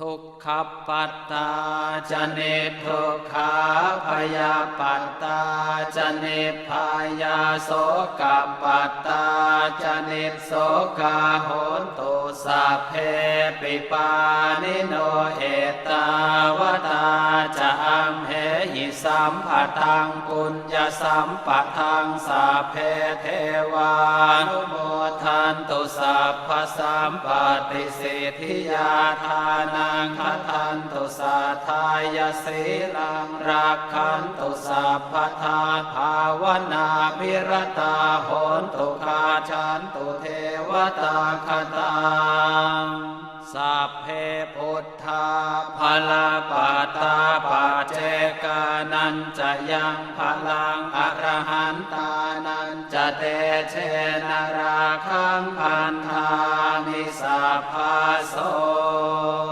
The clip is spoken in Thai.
ทุกขปัตตาจเนทุกขาพยาปัตตาจเนพายาโสกปัตตาจเนโสกาโหนตุสัพเพปิปานิโนเอตาวตาจะอัมเหหิสัมปะทังปุญญสัมปะทังสัพเพเทวานุ ทันตุสัพพสัมปติสิทธิยาทานังคทันตุสัทายสีลังรักขันตุสัพพทาภาวนาพิรตาโหนตุคาชันตุเทวตาคตังสัพเพพุทธาภลาปตาปัจเจกานันจะยังพลังอรหันตา นันจะเตเชนราคังพันธามิสัพพาโส